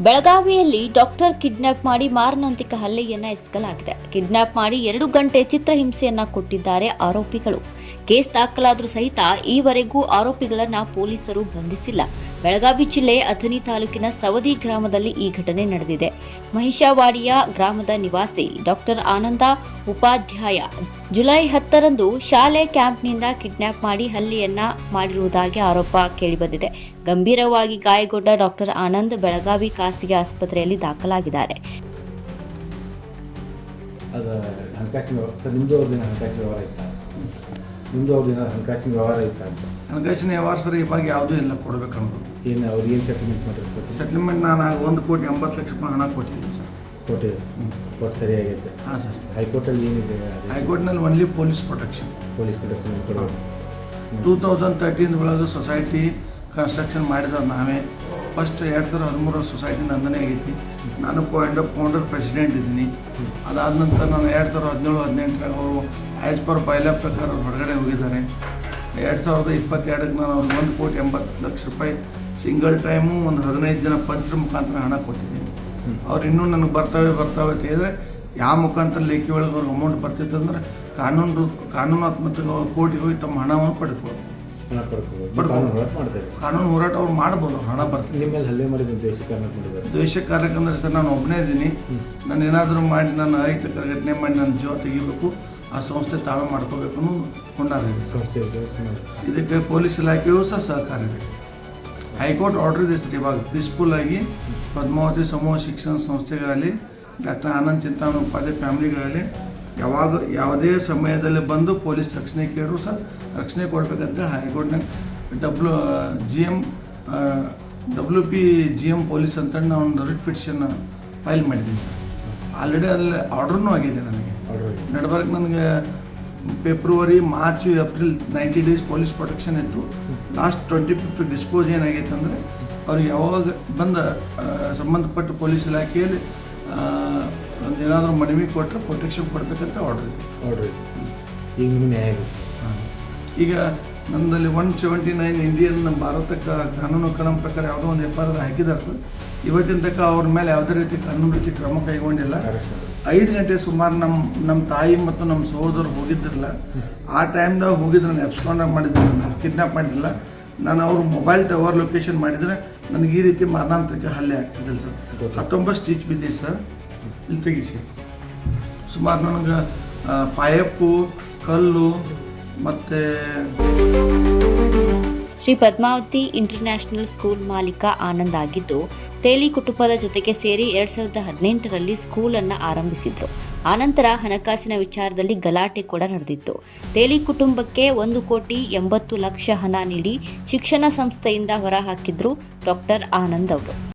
ಬೆಳಗಾವಿಯಲ್ಲಿ doctor kidnap ಮಾಡಿ ಮಾರಣಾಂತಿಕ ಹಲ್ಲೆಯನ್ನ ಎಸಗಲಾಗಿದೆ. ಕಿಡ್ನಾಪ್ ಮಾಡಿ ಎರಡು ಗಂಟೆ ಚಿತ್ರಹಿಂಸೆಯನ್ನ ಕೊಟ್ಟಿದ್ದಾರೆ ಆರೋಪಿಗಳು. ಕೇಸ್ ದಾಖಲಾದರೂ ಸಹಿತ ಈವರೆಗೂ ಆರೋಪಿಗಳನ್ನ ಪೊಲೀಸರು ಬಂಧಿಸಿಲ್ಲ. ಬೆಳಗಾವಿ ಜಿಲ್ಲೆ ಅಥಣಿ ತಾಲೂಕಿನ ಸವದಿ ಗ್ರಾಮದಲ್ಲಿ ಈ ಘಟನೆ ನಡೆದಿದೆ. ಮಹಿಷಾವಾಡಿಯ ಗ್ರಾಮದ ನಿವಾಸಿ ಡಾಕ್ಟರ್ ಆನಂದ ಉಪಾಧ್ಯಾಯ ಜುಲೈ ಹತ್ತರಂದು ಶಾಲೆ ಕ್ಯಾಂಪ್ನಿಂದ ಕಿಡ್ನಾಪ್ ಮಾಡಿ ಹಲ್ಲೆಯನ್ನ ಮಾಡಿರುವುದಾಗಿ ಆರೋಪ ಕೇಳಿಬಂದಿದೆ. ಗಂಭೀರವಾಗಿ ಗಾಯಗೊಂಡ ಡಾಕ್ಟರ್ ಆನಂದ್ ಬೆಳಗಾವಿ ಖಾಸಗಿ ಆಸ್ಪತ್ರೆಯಲ್ಲಿ ದಾಖಲಾಗಿದ್ದಾರೆ. ಅವ್ರದ್ದು ಹಣಕಾಸಿನ ವ್ಯವಹಾರ ಇತ್ತಾ ಅಂತ. ಹಣಕಾಸಿನ ವ್ಯವಹಾರ ಸರ್ ಇವಾಗ ಯಾವುದೂ ಇಲ್ಲ ಕೊಡ್ಬೇಕನ್ನೋದು ಏನು ಅವ್ರು ಏನು ಸೆಟಲ್ಮೆಂಟ್ ಸರ್? ಸೆಟ್ಲ್ಮೆಂಟ್ ನಾನು ಒಂದು ಕೋಟಿ ಎಂಬತ್ತು ಲಕ್ಷ ರೂಪಾಯಿ ಹಣ ಕೊಟ್ಟಿದ್ದೀನಿ ಸರ್. ಕೋಟೆ ಸರಿ ಸರಿಯಾಗೈತೆ. ಹಾಂ ಸರ್. ಹೈಕೋರ್ಟಲ್ಲಿ ಏನಿದೆ ಹೈಕೋರ್ಟ್ನಲ್ಲಿ only police protection police protection ಕೊಡಬೇಕು. ಟೂ ತೌಸಂಡ್ ತರ್ಟೀನ್ ಒಳಗೆ ಸೊಸೈಟಿ ಕನ್ಸ್ಟ್ರಕ್ಷನ್ ಮಾಡಿದವ್ರು ನಾವೇ. ಫಸ್ಟ್ ಎರಡು ಸಾವಿರದ ಹದಿಮೂರು ಸೊಸೈಟಿ ನಂದನೇ ಆಗೈತಿ ನಾನು ಪಾಯಿಂಟ್ ಫೌಂಡರ್ ಪ್ರೆಸಿಡೆಂಟ್ ಇದ್ದೀನಿ. ಅದಾದ ನಂತರ ನಾನು ಎರಡು ಸಾವಿರದ ಹದಿನೇಳು ಹದಿನೆಂಟರಾಗ ಅವರು ಆ್ಯಸ್ ಪರ್ ಬೈಲ ಪ್ರಕಾರ ಅವ್ರು ಹೊರಗಡೆ ಹೋಗಿದ್ದಾರೆ. ಎರಡು ಸಾವಿರದ ಇಪ್ಪತ್ತೆರಡಕ್ಕೆ ನಾನು ಅವ್ರಿಗೆ ಒಂದು ಕೋಟಿ ಎಂಬತ್ತು ಲಕ್ಷ ರೂಪಾಯಿ ಸಿಂಗಲ್ ಟೈಮು ಒಂದು ಹದಿನೈದು ಜನ ಪಂಚರ ಮುಖಾಂತರ ಹಣ ಕೊಟ್ಟಿದ್ದೀನಿ. ಅವ್ರು ಇನ್ನೂ ನನಗೆ ಬರ್ತಾವೆ ಬರ್ತಾವೆ ಅಂತ ಹೇಳಿದ್ರೆ ಯಾವ ಮುಖಾಂತರ ಲೇಖಿ ಒಳಗೆ ಅವ್ರಿಗೆ ಅಮೌಂಟ್ ಬರ್ತಿತ್ತಂದ್ರೆ ಕಾನೂನು ರೂ- ಕಾನೂನಾತ್ಮಕ ಕೋರ್ಟಿಗೆ ಹೋಗಿ ತಮ್ಮ ಹಣವನ್ನು ಪಡೆದುಕೊಳ್ಳಿ ಹಣ ಪಡ್ಕೋಬೋದು ಪಡ್ಕೊ- ಕಾನೂನು ಹೋರಾಟ ಕಾನೂನು ಹೋರಾಟ ಅವ್ರು ಮಾಡ್ಬೋದು ಅವ್ರು ಹಣ ಬರ್ತದೆ. ನಿಮ್ಮ ಮೇಲೆ ಹಲ್ಲೆ ಮಾಡಿದ ಮಾಡಿದ್ದಾರೆ ದ್ವೇಷ ಕಾರ್ಯಕ್ಕಂದ್ರೆ ಸರ್ ನಾನು ಒಬ್ಬನೇ ಇದ್ದೀನಿ. ನಾನು ಏನಾದರೂ ಮಾಡಿ ನಾನು ಅಹಿತಕರ ಘಟನೆ ಮಾಡಿ ನನ್ನ ಜೀವ ತೆಗಿಬೇಕು ಆ ಸಂಸ್ಥೆ ತಾವೇ ಮಾಡ್ಕೋಬೇಕು ಅನ್ನೋದು ಕೊಂಡಾಗಿದೆ ಸಂಸ್ಥೆ ಇದೆ, ಇದಕ್ಕೆ ಪೊಲೀಸ್ ಇಲಾಖೆಯೂ ಸಹ ಸಹಕಾರ ಇದೆ. ಹೈಕೋರ್ಟ್ ಆರ್ಡರ್ ಇದೆ ಸರ್ ಇವಾಗ ಪೀಸ್ಫುಲ್ ಆಗಿ ಪದ್ಮಾವತಿ ಸಮೂಹ ಶಿಕ್ಷಣ ಸಂಸ್ಥೆಗಾಗಲಿ ಡಾಕ್ಟರ್ ಆನಂದ್ ಚಿಂತಾಮಣಿ ಉಪಾಧ್ಯಾಯ ಫ್ಯಾಮಿಲಿಗಾಗಲಿ ಯಾವಾಗ ಯಾವುದೇ ಸಮಯದಲ್ಲಿ ಬಂದು ಪೊಲೀಸ್ ರಕ್ಷಣೆ ಕೇಳಿದ್ರು ಸಹ ರಕ್ಷಣೆ ಕೊಡಬೇಕಂತ ಹೈಕೋರ್ಟ್ನಾಗ W G M W P G M police ಅಂತ ನಾವು ಒಂದು ರಿಟ್ ಪಿಟಿಷನ್ ಫೈಲ್ ಮಾಡಿದ್ದೀನಿ ಸರ್. ಆಲ್ರೆಡಿ ಅಲ್ಲಿ ಆರ್ಡ್ರೂ ಆಗಿದೆ ನನಗೆ. ನಡ್ಬಾರ್ಕ್ ನನಗೆ February March April ninety days police protection ಇತ್ತು. ಲಾಸ್ಟ್ ಟ್ವೆಂಟಿ ಫಿಫ್ತ್ ಡಿಸ್ಪೋಸ್ ಏನಾಗೈತೆ ಅಂದರೆ ಅವ್ರಿಗೆ ಯಾವಾಗ ಬಂದ ಸಂಬಂಧಪಟ್ಟ ಪೊಲೀಸ್ ಇಲಾಖೆಯಲ್ಲಿ ಏನಾದರೂ ಮನವಿ ಕೊಟ್ಟರೆ ಪ್ರೊಟೆಕ್ಷನ್ ಕೊಡಬೇಕಂತ ಆರ್ಡರ್ ಇದೆ. ಆರ್ಡರ್ ಈಗ ನಿಮಗೆ ನ್ಯಾಯ ಬೇಕು ಈಗ ನಮ್ಮಲ್ಲಿ ಒನ್ ಸೆವೆಂಟಿ ನೈನ್ ಇಂಡಿಯನ್ ಭಾರತಕ್ಕೆ ಕಾನೂನು ಕ್ರಮ ಪ್ರಕಾರ ಯಾವುದೋ ಒಂದು ಎಫ್ ಆರ್ ಹಾಕಿದ್ದಾರೆ ಸರ್. ಇವತ್ತಿನ ತನಕ ಅವ್ರ ಮೇಲೆ ಯಾವುದೇ ರೀತಿ ಕಾನೂನು ರೀತಿ ಕ್ರಮ ಕೈಗೊಂಡಿಲ್ಲ. ಐದು ಗಂಟೆ ಸುಮಾರು ನಮ್ಮ ನಮ್ಮ ತಾಯಿ ಮತ್ತು ನಮ್ಮ ಸಹೋದರು ಹೋಗಿದ್ದಿರಲ್ಲ ಆ ಟೈಮ್ದಾಗ ಹೋಗಿದ್ರು ನಾನು ಎಬ್ಸ್ಕೊಂಡಾಗ ಮಾಡಿದ್ದೆ ನಾನು ಕಿಡ್ನಾಪ್ ಮಾಡಿದ್ದಿಲ್ಲ ನಾನು ಅವ್ರ ಮೊಬೈಲ್ ಟವರ್ ಲೊಕೇಶನ್ ಮಾಡಿದರೆ ನನಗೆ ಈ ರೀತಿ ಮರಣಾಂತರಿಕ ಹಲ್ಲೆ ಆಗ್ತಿದೆ ಸರ್. ಹತ್ತೊಂಬತ್ತು ಸ್ಟಿಚ್ ಬಿದ್ದಿದೆ ಸರ್. ಇಲ್ಲಿ ತೆಗಿಸಿ. ಸುಮಾರು ನನಗೆ ಪೈಪು ಪಾಯಪ್ಪು ಕಲ್ಲು ಮತ್ತು ಶ್ರೀ ಪದ್ಮಾವತಿ ಇಂಟರ್ನ್ಯಾಷನಲ್ ಸ್ಕೂಲ್ ಮಾಲೀಕ ಆನಂದ್ ಆಗಿದ್ದು, ತೇಲಿ ಕುಟುಂಬದ ಜೊತೆಗೆ ಸೇರಿ ಎರಡ್ ಸಾವಿರದ ಹದಿನೆಂಟರಲ್ಲಿ ಸ್ಕೂಲ್ ಅನ್ನ ಆರಂಭಿಸಿದ್ರು. ಆನಂತರ ಹಣಕಾಸಿನ ವಿಚಾರದಲ್ಲಿ ಗಲಾಟೆ ಕೂಡ ನಡೆದಿತ್ತು. ತೇಲಿ ಕುಟುಂಬಕ್ಕೆ ಒಂದು ಕೋಟಿ ಎಂಬತ್ತು ಲಕ್ಷ ಹಣ ನೀಡಿ ಶಿಕ್ಷಣ ಸಂಸ್ಥೆಯಿಂದ ಹೊರಹಾಕಿದ್ರು ಡಾಕ್ಟರ್ ಆನಂದ್ ಅವರು.